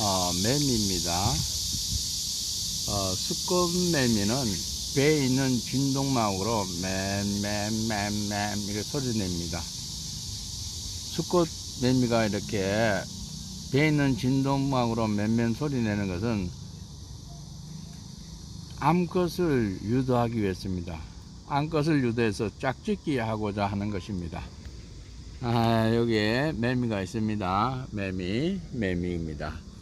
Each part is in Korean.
어, 매미입니다. 어, 수컷매미는 배에 있는 진동막으로 맴맴맴맴 이렇게 소리 냅니다. 수컷 매미가 이렇게 배에 있는 진동막으로 맴맴 소리 내는 것은 암컷을 유도하기 위해서입니다. 암컷을 유도해서 짝짓기 하고자 하는 것입니다. 아, 여기에 매미가 있습니다. 매미, 매미입니다.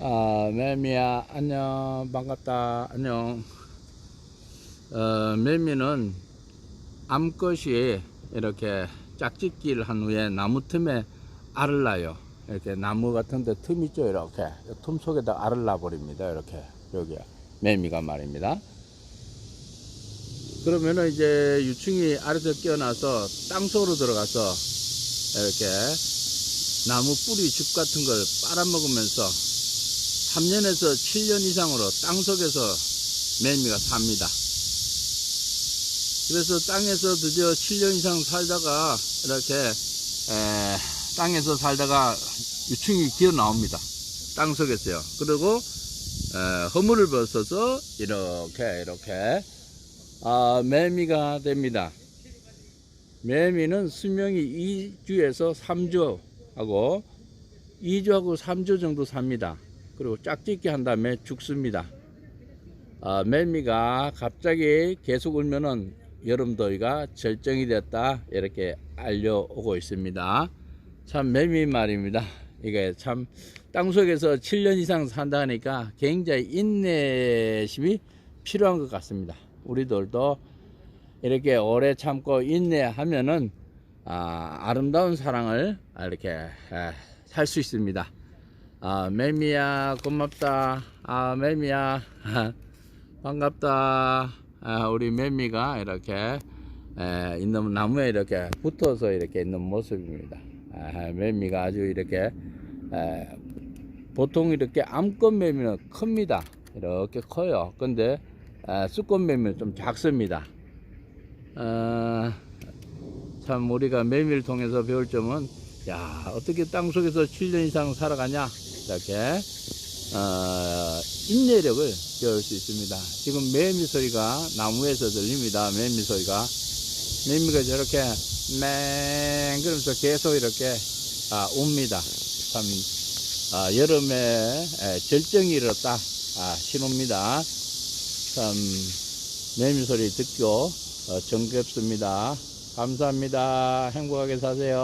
아, 매미야, 안녕, 반갑다, 안녕. 어, 매미는 암컷이 이렇게 짝짓기를 한 후에 나무 틈에 알을 낳아요. 이렇게 나무 같은 데 틈 있죠, 이렇게. 이틈 속에다 알을 낳아버립니다, 이렇게. 여기야. 매미가 말입니다. 그러면은 이제 유충이 아래서 깨어나서 땅 속으로 들어가서 이렇게 나무 뿌리 즙 같은 걸 빨아먹으면서 3년에서 7년 이상으로 땅속에서 매미가 삽니다. 그래서 땅에서 드디어 7년 이상 살다가 이렇게 에, 땅에서 살다가 유충이 기어 나옵니다. 땅 속에서요. 그리고 에, 허물을 벗어서 이렇게 이렇게 아, 매미가 됩니다. 매미는 수명이 2주에서 3주 하고 2주하고 3주 정도 삽니다. 그리고 짝짓기 한 다음에 죽습니다. 아, 매미가 갑자기 계속 울면은 여름 더위가 절정이 됐다 이렇게 알려오고 있습니다. 참 매미 말입니다. 이게 참 땅속에서 7년 이상 산다 하니까 굉장히 인내심이 필요한 것 같습니다. 우리들도 이렇게 오래 참고 인내하면은 아, 아름다운 사랑을 이렇게 살 수 있습니다. 아, 매미야 고맙다. 아, 매미야 반갑다. 아, 우리 매미가 이렇게 에, 있는 나무에 이렇게 붙어서 이렇게 있는 모습입니다. 아, 매미가 아주 이렇게 에, 보통 이렇게 암컷 매미는 큽니다. 이렇게 커요. 근데 아, 수컷 매미는 좀 작습니다. 어, 참 우리가 매미를 통해서 배울 점은 야 어떻게 땅 속에서 7년 이상 살아가냐 이렇게 어, 인내력을 배울 수 있습니다. 지금 매미 소리가 나무에서 들립니다. 매미 소리가 매미가 저렇게 맹 그러면서 계속 이렇게 아, 옵니다. 참 아, 여름에 에, 절정이 일었다 아, 신호입니다. 참 매미 소리 듣고 어, 정겹습니다. 감사합니다. 행복하게 사세요.